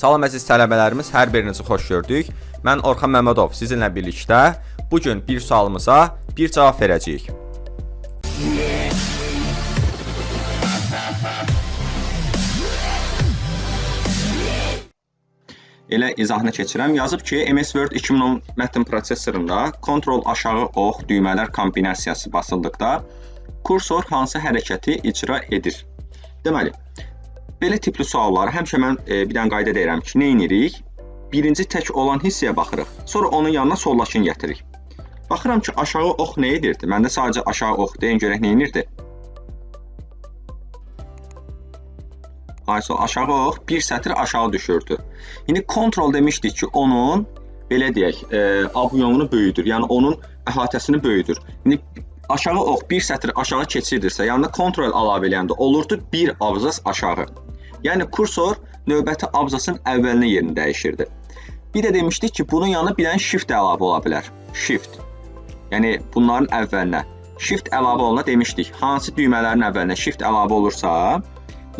Salam əziz tələbələrimiz, hər birinizi xoş gördük. Mən Orxan Məmmədov sizinlə birlikdə bu gün bir sualımıza bir cavab verəcəyik. Elə izahını keçirəm. Yazıb ki, MS Word 2010 mətn prosesorunda kontrol aşağı ox düymələr kombinasiyası basıldıqda kursor hansı hərəkəti icra edir? Deməli, belə tipli sualları həmişə mən e, bir dənə qayda deyirəm ki, nə edirik? Birinci tək olan hissəyə baxırıq. Sonra onun yanına sollaşın gətiririk. Baxıram ki, aşağı ox nə edirdi? Məndə sadəcə aşağı ox deyin görək nə edirdi? Aysol aşağı ox bir sətr aşağı düşürdü. İndi kontrol demişdik ki, onun belə deyək, e, abyomunu böyüdür. Yəni onun əhatəsini böyüdür. İndi aşağı ox bir sətr aşağı keçirdirsə, yanına kontrol əlavə eləyəndə olurdu bir abzas aşağı. Yəni kursor növbəti abzasın əvvəlinə yerini dəyişirdi. Bir də demişdik ki, bunun yanına bir dənə shift əlavə ola bilər. Shift. Yəni bunların əvvəlinə shift əlavə oluna demişdik. Hansı düymələrin əvvəlinə shift əlavə olursa,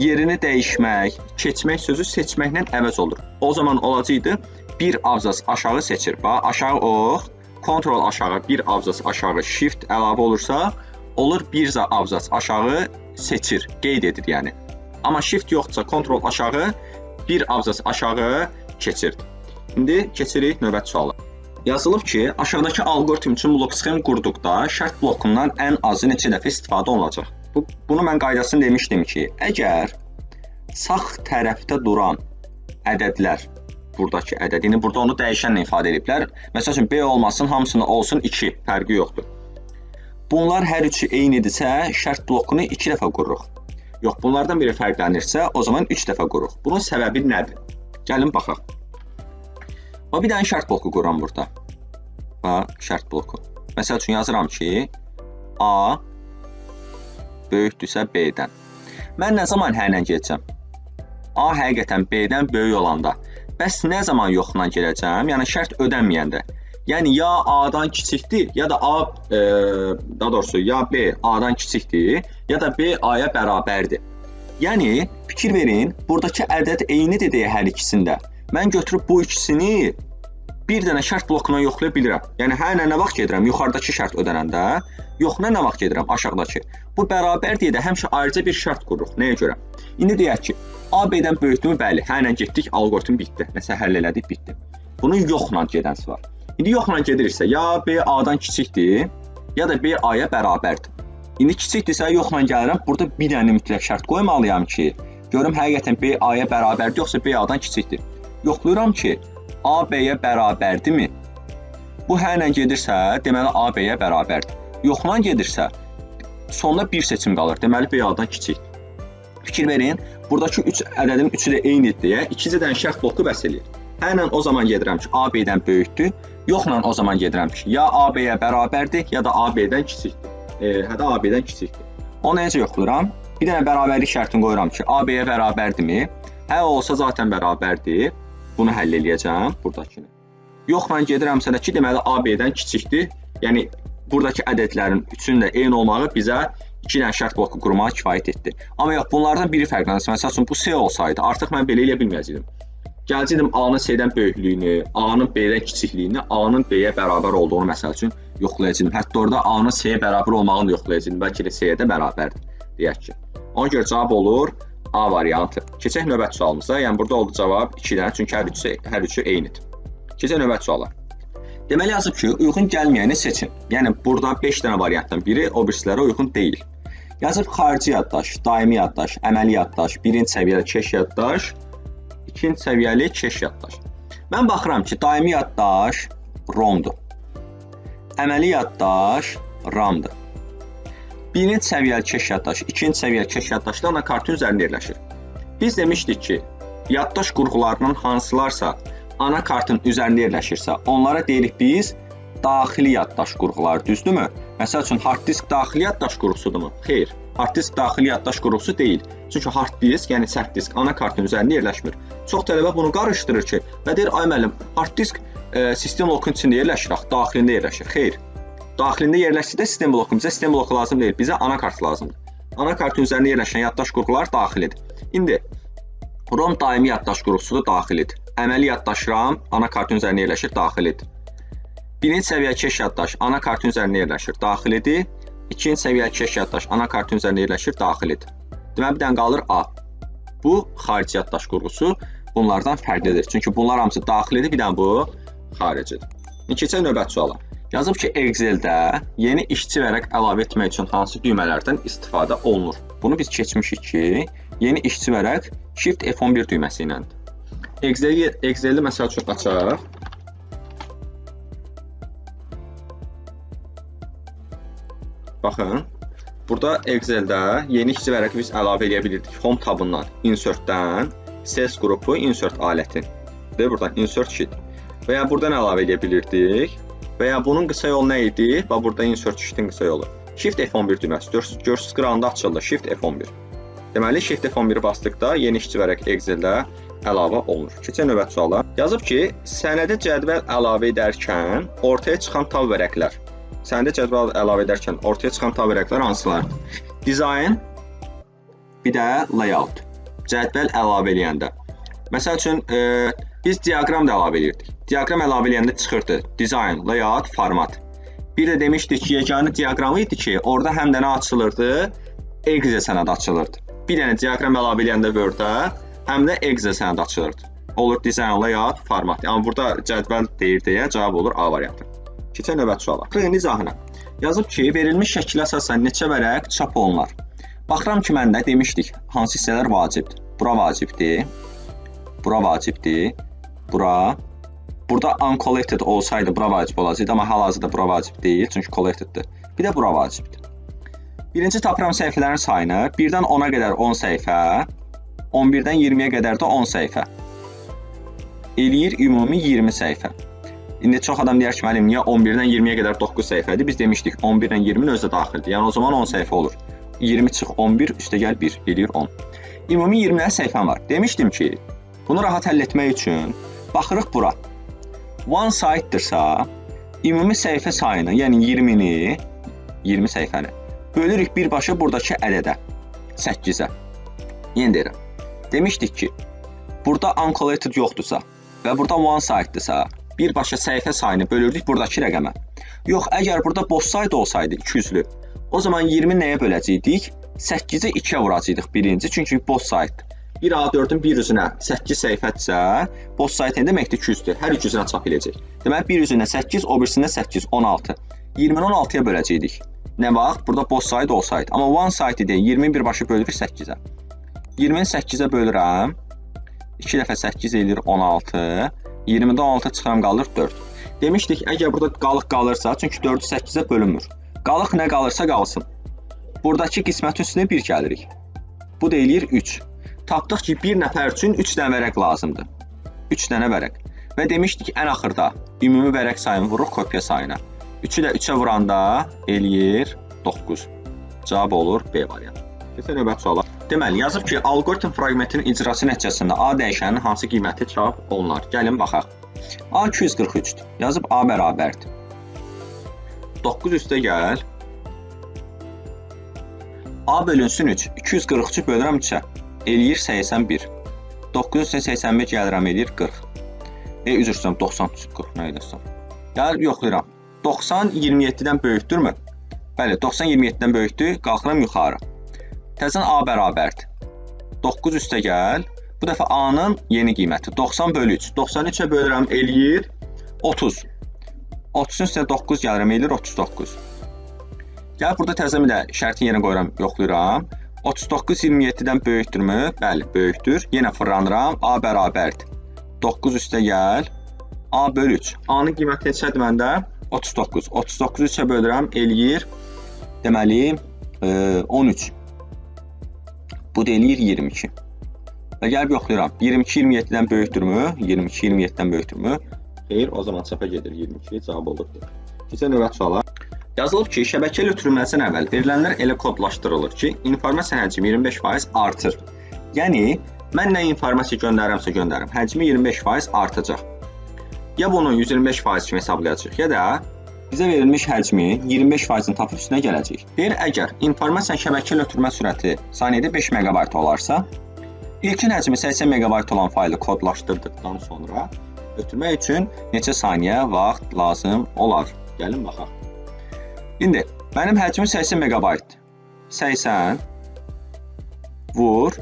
yerini dəyişmək, keçmək sözü seçməklə əvəz olur. O zaman olacaqdı bir abzas aşağı seçir. Bax, aşağı ox, kontrol aşağı, bir abzas aşağı shift əlavə olursa, olur bir abzas aşağı seçir, qeyd edir yəni. Amma shift yoxdursa, kontrol aşağı, bir abzas aşağı keçirdi. İndi keçirik növbəti suala. Yazılıb ki, aşağıdakı alqoritm üçün blok sxem qurduqda şərt blokundan ən azı neçə dəfə istifadə olunacaq? Bu, bunu mən qaydasını demişdim ki, əgər sağ tərəfdə duran ədədlər buradakı ədəd, indi burada onu dəyişənlə ifadə ediblər. Məsəl üçün B olmasın, hamısını olsun 2, fərqi yoxdur. Bunlar hər üçü eynidirsə, şərt blokunu 2 dəfə qururuq. Yox, bunlardan biri fərqlənirsə, o zaman 3 dəfə qururuq. Bunun səbəbi nədir? Gəlin baxaq. Və bir dənə şərt bloku qururam burada. Və şərt bloku. Məsəl üçün yazıram ki, A böyükdürsə B-dən. Mən nə zaman hə ilə gedəcəm? A həqiqətən B-dən böyük olanda. Bəs nə zaman yoxla gedəcəm? Yəni şərt ödənməyəndə. Yəni ya A-dan kiçikdir, ya da A e, daha doğrusu ya B A-dan kiçikdir, ya da B A-ya bərabərdir. Yəni fikir verin, burdakı ədəd eynidir deyə hər ikisində. Mən götürüb bu ikisini bir dənə şərt blokuna yoxlaya bilirəm. Yəni hə nə, nə vaxt gedirəm? Yuxarıdakı şərt ödənəndə, yox nə nə vaxt gedirəm? Aşağıdakı. Bu bərabər deyə də həmişə ayrıca bir şərt qururuq. Nəyə görə? İndi deyək ki, A B-dən böyükdürmü? Bəli, hə ilə getdik, alqoritm bitdi. Məsələn, həll elədik, bitdi. Bunun yoxla gedəsi var. İndi yoxla gediriksə, ya B A-dan kiçikdir, ya da B A-ya bərabərdir. İndi kiçikdirsə yoxla gəlirəm, burada bir dənə mütləq şərt qoymalıyam ki, görüm həqiqətən B A-ya bərabərdir, yoxsa B A-dan kiçikdir. Yoxlayıram ki, A B-yə bərabərdirmi? Bu hə ilə gedirsə, deməli A B-yə bərabərdir. Yoxla gedirsə, sonda bir seçim qalır. Deməli B A-dan kiçikdir. Fikir verin, buradakı 3 ədədin üçü də eynidir deyə ikisi dənə şərt bloku bəs eləyir. İlə o zaman gedirəm ki, A B-dən böyükdür. Yoxla o zaman gedirəm ki, ya A B-yə bərabərdir, ya da A B-dən kiçikdir. E, hə də A B-dən kiçikdir. Onu necə yoxlayıram? Bir dənə bərabərlik şərtini qoyuram ki, A B-yə bərabərdirmi? Hə olsa zaten bərabərdir. Bunu həll eləyəcəm burdakını. Yoxla gedirəmsə də ki, deməli A B-dən kiçikdir. Yəni burdakı ədədlərin üçünün də eyni olmağı bizə 2 dənə şərt bloku qurmağa kifayət etdi. Amma yox, bunlardan biri fərqlənsə, məsəl üçün bu C olsaydı, artıq mən belə eləyə bilməzdim. Gələcəkdim A-nın C-dən böyüklüyünü, A-nın B-dən kiçikliyini, A-nın B-yə bərabər olduğunu məsəl üçün yoxlayacaqdım. Hətta orada A-nın C-yə bərabər olmağını da yoxlayacaqdım. Bəlkə də C-yə də bərabərdir, deyək ki. Ona görə cavab olur A variantı. Keçək növbəti sualımıza. Yəni burada oldu cavab 2 dənə, çünki hər üçü hər üçü eynidir. Keçək növbəti suala. Deməli yazıb ki, uyğun gəlməyəni seçin. Yəni burada 5 dənə variantdan biri o birisilərə uyğun deyil. Yazıb xarici yaddaş, daimi yaddaş, əməli yaddaş, birinci səviyyəli keş yaddaş, ikinci səviyyəli keş yaddaş. Mən baxıram ki, daimi yaddaş ROM-dur. Əməli yaddaş RAM-dır. Birinci səviyyəli keş yaddaş, ikinci səviyyəli keş yaddaşlar anakartın üzərində yerləşir. Biz demişdik ki, yaddaş qurğularının hansılarsa anakartın üzərində yerləşirsə, onlara deyirik biz daxili yaddaş qurğuları, düzdürmü? Məsəl üçün hard disk daxili yaddaş qurğusudurmu? Xeyr, hard disk daxili yaddaş qurğusu deyil. Çünki hard disk, yəni sərt disk anakartın üzərində yerləşmir. Çox tələbə bunu qarışdırır ki, və deyir ay müəllim, hard disk e, sistem blokun içində yerləşir, axı daxilində yerləşir. Xeyr. Daxilində yerləşsə də sistem bloku, bizə sistem bloku lazım deyil, bizə anakart lazımdır. Anakartın üzərində yerləşən yaddaş qurğular daxilidir. İndi ROM daimi yaddaş qurğusudur, daxilidir. Əməli yaddaş RAM anakartın üzərində yerləşir, daxilidir. Birinci səviyyə keş yaddaş anakartın üzərində yerləşir, daxilidir. İkinci səviyyə keş yaddaş anakartın üzərində yerləşir, daxilidir. Deməli bir dənə qalır A. Bu xarici yaddaş qurğusu bunlardan fərqlidir. Çünki bunlar hamısı daxilidir, bir dənə bu xaricidir. İndi keçək növbəti suala. Yazıb ki, Excel-də yeni işçi vərəq əlavə etmək üçün hansı düymələrdən istifadə olunur? Bunu biz keçmişik ki, yeni işçi vərəq Shift F11 düyməsi iləndir. Excel-i Excel-i məsəl üçün açaq. Baxın, burada Excel-də yeni işçi vərəqi biz əlavə edə bilirdik. Home tabından, insert-dən, sales qrupu, insert aləti. Və buradan insert sheet. Və ya buradan əlavə edə bilirdik. Və ya bunun qısa yolu nə idi? Bax burada insert sheet-in qısa yolu. Shift F11 düyməsi. Görürsüz qırağında açıldı Shift F11. Deməli Shift F11-i basdıqda yeni işçi vərəq Excel-də əlavə olunur. Keçək növbəti suala. Yazıb ki, sənədə cədvəl əlavə edərkən ortaya çıxan tab vərəqlər. Sənədə cədvəl əlavə edərkən ortaya çıxan tab vərəqlər hansılardır? Dizayn, bir də layout. Cədvəl əlavə edəndə. Məsəl üçün, e, biz diaqram da əlavə edirdik. Diaqram əlavə edəndə çıxırdı. Dizayn, layout, format. Bir də demişdik ki, yeganə diaqramı idi ki, orada həm də nə açılırdı? Excel sənədi açılırdı. Bir dənə diaqram əlavə edəndə Word-ə həm də Excel sənədi açılırdı. Olur dizayn, layout, format. Yəni burada cədvəl deyir deyə cavab olur A variantı. Keçək növbəti suala. Qırğın izahına. Yazıb ki, verilmiş şəklə əsasən neçə vərəq çap olunar? Baxıram ki, məndə demişdik, hansı hissələr vacibdir. Bura vacibdir. Bura vacibdir. Bura. Burada uncollected olsaydı bura vacib olacaqdı, amma hal-hazırda bura vacib deyil, çünki collecteddir. Bir də bura vacibdir. Birinci tapıram səhifələrin sayını 1-dən 10-a qədər 10 səhifə, 11-dən 20-yə qədər də 10 səhifə. Eləyir ümumi 20 səhifə. İndi çox adam deyər ki, müəllim, niyə 11-dən 20-yə qədər 9 səhifədir? Biz demişdik 11-dən 20-nin özü də daxildir. Yəni o zaman 10 səhifə olur. 20 çıx 11 üstə gəl 1 eləyir 10. Ümumi 20 dənə səhifəm var. Demişdim ki, bunu rahat həll etmək üçün baxırıq bura. One side-dırsa, ümumi səhifə sayını, yəni 20-ni, 20 səhifəni bölürük birbaşa buradakı ədədə 8-ə. Yenə deyirəm. Demişdik ki, burada uncollected yoxdursa və burada one side-dırsa, birbaşa səhifə sayını bölürdük buradakı rəqəmə. Yox, əgər burada boş sayda olsaydı 200-lü, o zaman 20 nəyə böləcəkdik? 8-i 2-yə vuracaqdıq birinci, çünki boş saytdır. Bir A4-ün bir üzünə 8 səhifədirsə, boş sayt nə deməkdir? 200-dür. Hər iki üzünə çap edəcək. Deməli, bir üzünə 8, o birisində 8, 16. 20-ni 16-ya böləcəkdik. Nə vaxt? Burada boş sayt olsaydı. Amma one side idi. 20 birbaşa bölürük 8-ə. 20-ni 8-ə bölürəm. 2 dəfə 8 eləyir 16. 20-də 16 çıxıram qalır 4. Demişdik, əgər burada qalıq qalırsa, çünki 4-ü 8-ə bölünmür. Qalıq nə qalırsa qalsın. Buradakı qismətin üstünə 1 gəlirik. Bu da eləyir 3. Tapdıq ki, bir nəfər üçün 3 dənə vərəq lazımdır. 3 dənə vərəq. Və demişdik ən axırda ümumi vərəq sayını vururuq kopya sayına. 3-ü də 3-ə vuranda eləyir 9. Cavab olur B variantı. Keçək növbəti suala. Deməli, yazıb ki, alqoritm fraqmentinin icrası nəticəsində A dəyişəninin hansı qiyməti çap olunar? Gəlin baxaq. A 243-dür. Yazıb A bərabərdir. 9 üstə gəl. A bölünsün 3. 243 bölürəm 3-ə. Eləyir 81. 9 üstə 81 gəlirəm eləyir 40. E, üzr istəyirəm 90 40 nə edəsən? Gəl yoxlayıram. 90 27-dən böyükdürmü? Bəli, 90 27-dən böyükdür. Qalxıram yuxarı. Təzən A bərabərdir. 9 üstə gəl. Bu dəfə A-nın yeni qiyməti 90 bölü 3. 93-ə bölürəm eləyir 30. 30-un üstə 9 gəlirəm eləyir 39. Gəl burada təzə bir də şərtin yerinə qoyuram, yoxlayıram. 39 27-dən böyükdürmü? Bəli, böyükdür. Yenə fırlanıram. A bərabərdir. 9 üstə gəl. A bölü 3. A-nın qiyməti neçədir məndə? 39. 39-u 3-ə bölürəm, eləyir deməli e, 13. Bu da eləyir 22. Və gəlib yoxlayıram. 22 27-dən böyükdürmü? 22 27-dən böyükdürmü? Xeyr, o zaman çapa gedir 22 cavab olur. Keçən növbəti suala. Yazılıb ki, şəbəkə ilə ötürülməzdən əvvəl verilənlər elə kodlaşdırılır ki, informasiya həcmi 25% artır. Yəni, mən nə informasiya göndərirəmsə göndərim, həcmi 25% artacaq. Ya bunu 125% kimi hesablayacağıq, ya da bizə verilmiş həcmi 25%-in tapıb üstünə gələcək. Deyir, əgər informasiyanın şəbəkə ilə ötürmə sürəti saniyədə 5 meqabayt olarsa, İlkin həcmi 80 megabayt olan faylı kodlaşdırdıqdan sonra ötürmək üçün neçə saniyə vaxt lazım olar? Gəlin baxaq. İndi mənim həcmim 80 megabayt. 80 vur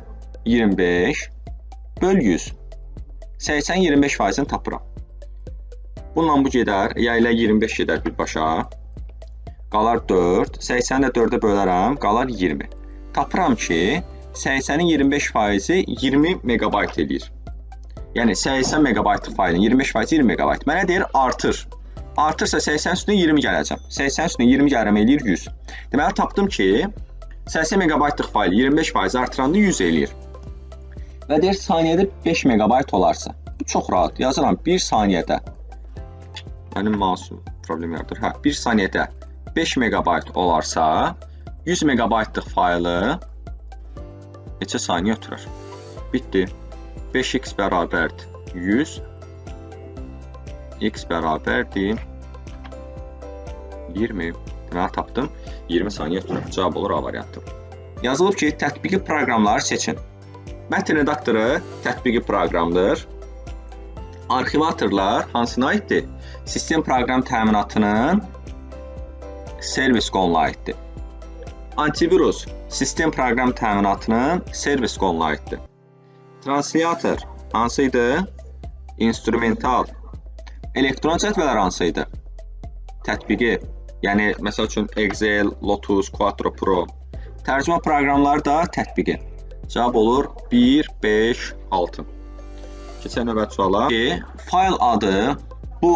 25 böl 100. 80 25 faizini tapıram. Bununla bu gedər, ya ilə 25 gedər birbaşa. Qalar 4. 80-i də 4-ə bölərəm, qalar 20. Tapıram ki, 80-in 25 faizi 20 megabayt eləyir. Yəni 80 megabaytlıq faylın 25 faizi 20 megabayt. Mənə deyir artır. Artırsa 80 üstünə 20 gələcəm. 80 üstünə 20 gəlirəm eləyir 100. Deməli tapdım ki, 80 megabaytlıq fayl 25 faiz artıranda 100 eləyir. Və deyir saniyədə 5 megabayt olarsa. Bu çox rahat. Yazıram 1 saniyədə. Mənim masum problem yaradır. Hə, 1 saniyədə 5 megabayt olarsa, 100 megabaytlıq faylı neçə saniyə ötürər? Bitdi. 5x bərabərdir 100 x bərabərdir 20. Deməli tapdım. 20 saniyə ötürər. Cavab olur A variantı. Yazılıb ki, tətbiqi proqramları seçin. Mətn redaktoru tətbiqi proqramdır. Arxivatorlar hansına aiddir? Sistem proqram təminatının servis qoluna aiddir. Antivirus sistem proqram təminatının servis qoluna aiddir. Translator hansı idi? İnstrumental. Elektron cədvələr hansı idi? Tətbiqi. Yəni məsəl üçün Excel, Lotus, Quattro Pro. Tərcümə proqramları da tətbiqi. Cavab olur 1, 5, 6. Keçək növbəti suala. E, fayl adı bu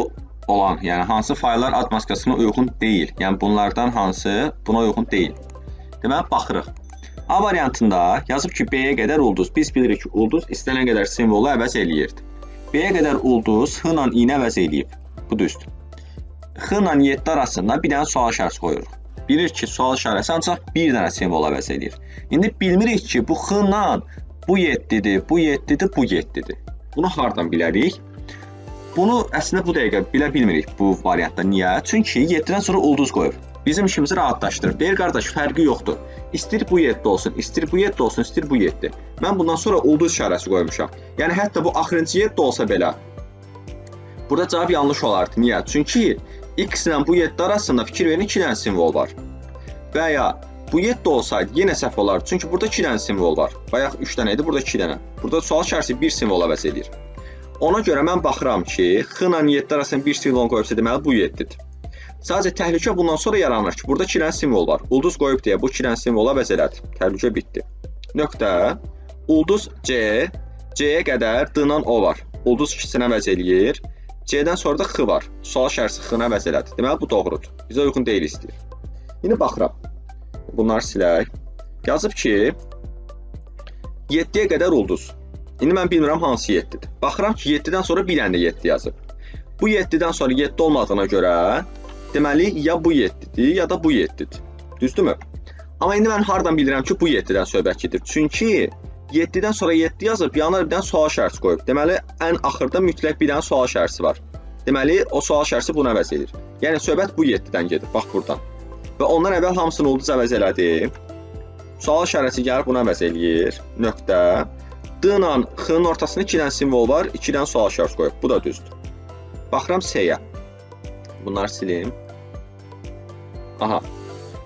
olan, yəni hansı fayllar ad maskasına uyğun deyil. Yəni bunlardan hansı buna uyğun deyil. Deməli baxırıq. A variantında yazıb ki, B-yə qədər ulduz. Biz bilirik ki, ulduz istənilən qədər simvolu əvəz eləyirdi. B-yə qədər ulduz H ilə i-ni əvəz eləyib. Bu düzdür. X ilə 7 arasında bir dənə sual işarəsi qoyuruq. Bilir ki, sual işarəsi ancaq bir dənə simvol əvəz eləyir. İndi bilmirik ki, bu X ilə bu 7-dir, bu 7-dir, bu 7-dir. Bunu hardan bilərik? Bunu əslində bu dəqiqə bilə bilmirik bu variantda. Niyə? Çünki 7-dən sonra ulduz qoyub. Bizim işimizi rahatlaşdırır. Deyir qardaş, fərqi yoxdur. İstir bu 7 olsun, istir bu 7 olsun, istir bu 7. Mən bundan sonra ulduz işarəsi qoymuşam. Yəni hətta bu axırıncı 7 olsa belə Burada cavab yanlış olardı. Niyə? Çünki x ilə bu 7 arasında fikir verin 2 dənə simvol var. Və ya bu 7 olsaydı yenə səhv olardı. Çünki burada 2 dənə simvol var. Bayaq 3 dənə idi, burada 2 dənə. Burada sual işarəsi 1 simvol əvəz edir. Ona görə mən baxıram ki, x ilə 7 arasında 1 simvol qoyubsa deməli bu 7-dir. Sadəcə təhlükə bundan sonra yaranır ki, burada 2 dənə simvol var. Ulduz qoyub deyə bu 2 dənə simvolu əvəz elədi. Təhlükə bitdi. Nöqtə. Ulduz C, C-yə qədər D-nan O var. Ulduz ikisini əvəz eləyir. C-dən sonra da X var. Sual şərsi X-ni əvəz elədi. Deməli bu doğrudur. Bizə uyğun deyil istəyir. İndi baxıram. Bunları silək. Yazıb ki 7-yə qədər ulduz. İndi mən bilmirəm hansı 7-dir. Baxıram ki 7-dən sonra bir dənə də 7 yazıb. Bu 7-dən sonra 7 olmadığına görə deməli ya bu 7-dir, ya da bu 7-dir. Düzdürmü? Amma indi mən hardan bilirəm ki, bu 7-dən söhbət gedir? Çünki 7-dən sonra 7 yazıb, yanına bir dənə sual işarəsi qoyub. Deməli, ən axırda mütləq bir dənə sual işarəsi var. Deməli, o sual işarəsi bunu əvəz edir. Yəni söhbət bu 7-dən gedir. Bax burdan. Və ondan əvvəl hamısını ulduz əvəz elədi. Sual işarəsi gəlib bunu əvəz eləyir. Nöqtə. D ilə X-ın ortasında 2 dənə simvol var, 2 dənə sual işarəsi qoyub. Bu da düzdür. Baxıram S-yə. Bunları silim. Aha.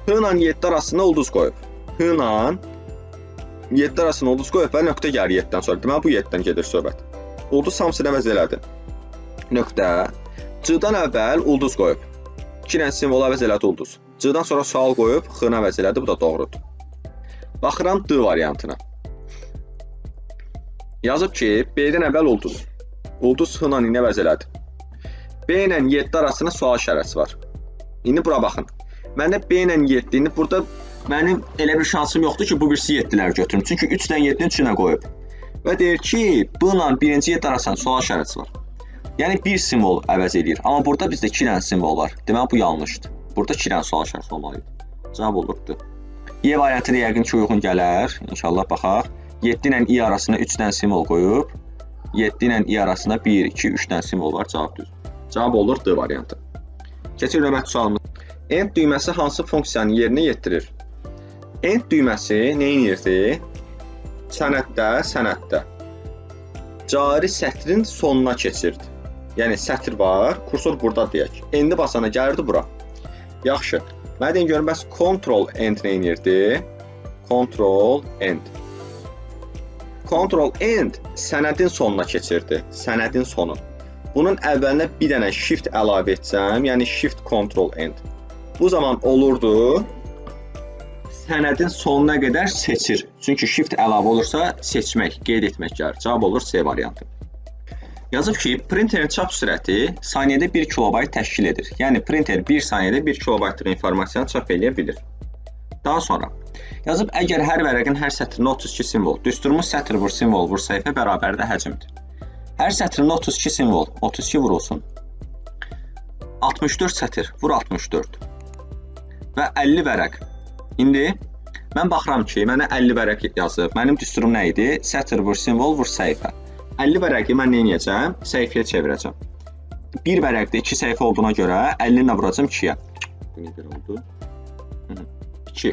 H ilə 7 arasında ulduz qoyub. H ilə 7 arasında ulduz qoyub və nöqtə gəlir 7-dən sonra. Deməli bu 7-dən gedir söhbət. Ulduz hamısını əvəz elədi. Nöqtə. C-dan əvvəl ulduz qoyub. 2 dənə simvol əvəz elədi ulduz. C-dan sonra sual qoyub X-ni əvəz elədi. Bu da doğrudur. Baxıram D variantına. Yazıb ki, B-dən əvvəl ulduz. Ulduz X-la ilə əvəz elədi. B ilə 7 arasında sual işarəsi var. İndi bura baxın. Məndə B ilə 7, indi burada mənim elə bir şansım yoxdur ki, bu birisi 7-lər götürüm. Çünki 3-dən 7-nin içinə qoyub. Və deyir ki, B ilə birinci 7 arasında sual işarəsi var. Yəni bir simvol əvəz eləyir. Amma burada bizdə 2 dənə simvol var. Deməli bu yanlışdır. Burada 2 dənə sual işarəsi olmalı idi. Cavab olurdu. Y variantı da yəqin ki, uyğun gələr. İnşallah baxaq. 7 ilə i arasına 3 dənə simvol qoyub 7 ilə i arasında 1, 2, 3 dənə simvol var. Cavab düzdür. Cavab olur D variantı. Keçir növbəti sualımız. End düyməsi hansı funksiyanı yerinə yetirir? End düyməsi nə edirdi? sənəddə, sənəddə cari sətrin sonuna keçirdi. Yəni sətr var, kursor burada deyək. Endi basana gəlirdi bura. Yaxşı. Mənə deyin görüm bəs control end nə edirdi? Control end. Control end sənədin sonuna keçirdi. Sənədin sonu. Bunun əvvəlinə bir dənə shift əlavə etsəm, yəni shift control end. Bu zaman olurdu sənədin sonuna qədər seçir. Çünki shift əlavə olursa seçmək, qeyd etmək gəlir. Cavab olur C variantı. Yazıb ki, printerin çap sürəti saniyədə 1 kilobayt təşkil edir. Yəni printer 1 saniyədə 1 kilobaytlıq informasiyanı çap edə bilir. Daha sonra yazıb əgər hər vərəqin hər sətrinə 32 simvol, düsturumuz sətr vur simvol vur səhifə bərabərdə həcmdir. Hər sətrinə 32 simvol, 32 vurulsun. 64 sətr vur 64. Və 50 vərəq. İndi mən baxıram ki, mənə 50 vərəq yazıb. Mənim düsturum nə idi? Sətr vur simvol vur səhifə. 50 vərəqi mən nə edəcəm? Səhifəyə çevirəcəm. Bir vərəqdə 2 səhifə olduğuna görə 50 ilə vuracam 2-yə. Bu nə qədər oldu? 2.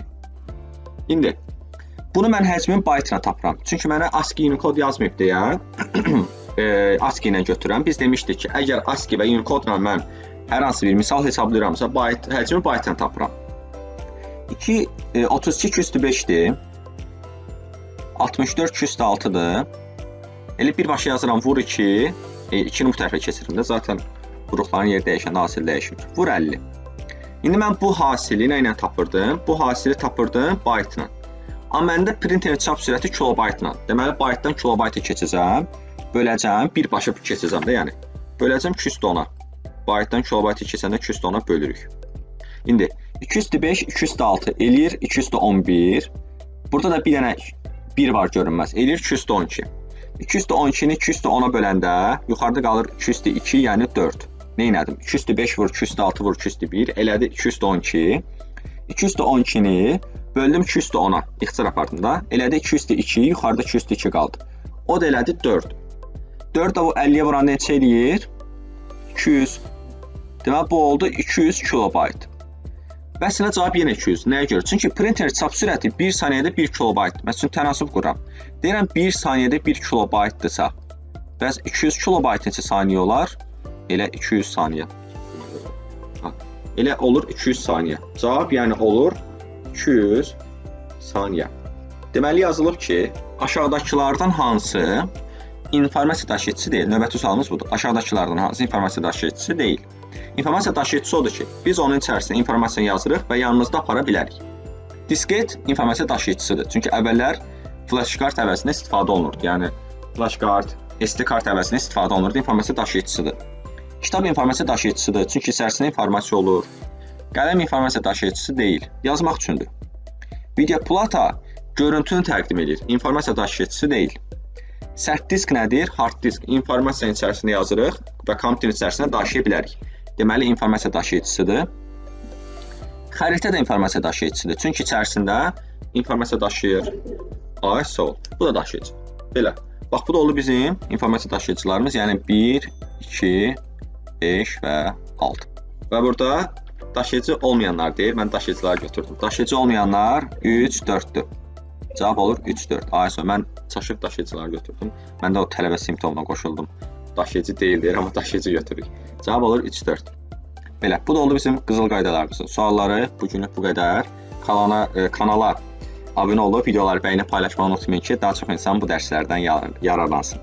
İndi bunu mən həcmin byte-la tapıram. Çünki mənə ASCII Unicode yazmayıb deyə e, ASCII ilə götürürəm. Biz demişdik ki, əgər ASCII və Unicode-la mən hər hansı bir misal hesablayıramsa, byte həcmi byte-la tapıram. 2 e, 32 üstü 5-dir. 64 üstü 6-dır. Elə birbaşa yazıram vur 2, e, 2-ni bu tərəfə keçirim də. Zaten vuruqların yeri dəyişəndə hasil dəyişmir. Vur 50. İndi mən bu hasili nə ilə tapırdım? Bu hasili tapırdım byte-la. Amma məndə printerin çap sürəti kilobaytla. Deməli baytdan kilobayta keçəcəm, böləcəm, birbaşa keçəcəm də, yəni. Böləcəm 2 üstə 10-a. Baytdan kilobayta keçəndə 2 üstə 10-a bölürük. İndi 2 üstə 5, 2 üstə 6 eləyir 2 üstə 11. Burada da bir dənə 1 var görünməz. Eləyir 2 üstə 12. 2 üstə 12-ni 2 üstə 10-a böləndə yuxarıda qalır 2 üstə 2, yəni 4. Nə etdim? 2 üstə 5 vur 2 üstə 6 vur 2 üstə 1, elədi 2 üstə 12. 2 üstə 12-ni böldüm 2 üstə 10-a. İxtisar apardım da. Elədi 2 üstə 2, yuxarıda 2 üstə 2 qaldı. O da elədi 4. 4 də bu 50-yə vuranda neçə eləyir? 200. Deməli bu oldu 200 kilobayt. Və əslində cavab yenə 200. Nəyə görə? Çünki printer çap sürəti 1 saniyədə 1 kilobayt. Məsələn, tənasüb quram. Deyirəm 1 saniyədə 1 kilobaytdırsa, bəs 200 kilobayt neçə saniyə olar? Elə 200 saniyə. Elə olur 200 saniyə. Cavab yəni olur 200 saniyə. Deməli yazılıb ki, aşağıdakılardan hansı informasiya daşıyıcısı deyil? Növbəti sualımız budur. Aşağıdakılardan hansı informasiya daşıyıcısı deyil? İnformasiya daşıyıcısı odur ki, biz onun içərisinə informasiya yazırıq və yanımızda apara bilərik. Disket informasiya daşıyıcısıdır. Çünki əvvəllər flash kart əvəzinə istifadə olunurdu. Yəni flash kart, SD kart əvəzinə istifadə olunurdu. İnformasiya daşıyıcısıdır. Kitab informasiya daşıyıcısıdır. Çünki içərisində informasiya olur. Qələm informasiya daşıyıcısı deyil. Yazmaq üçündür. Video plata görüntünü təqdim edir. İnformasiya daşıyıcısı deyil. Sərt disk nədir? Hard disk. İnformasiyanın içərisinə yazırıq və kompüterin içərisinə daşıya bilərik. Deməli informasiya daşıyıcısıdır. Xəritə də informasiya daşıyıcısıdır. Çünki içərisində informasiya daşıyır. Ay, sol. Bu da daşıyıcı. Belə. Bax bu da oldu bizim informasiya daşıyıcılarımız, yəni 1, 2, 5 və 6. Və burada daşıyıcı olmayanlar deyil, mən daşıyıcıları götürdüm. Daşıyıcı olmayanlar 3, 4-dür. Cavab olur 3, 4. Ayso, mən çaşıq daşıyıcıları götürdüm. Mən də o tələbə simptomuna qoşuldum. Daşıyıcı deyil deyir, amma daşıyıcı götürürük. Cavab olur 3, 4. Belə, bu da oldu bizim qızıl qaydalarımızın. Sualları bu günlük bu qədər. Kanala, e, kanala abunə olub videoları bəyənib paylaşmağı unutmayın ki, daha çox insan bu dərslərdən yararlansın.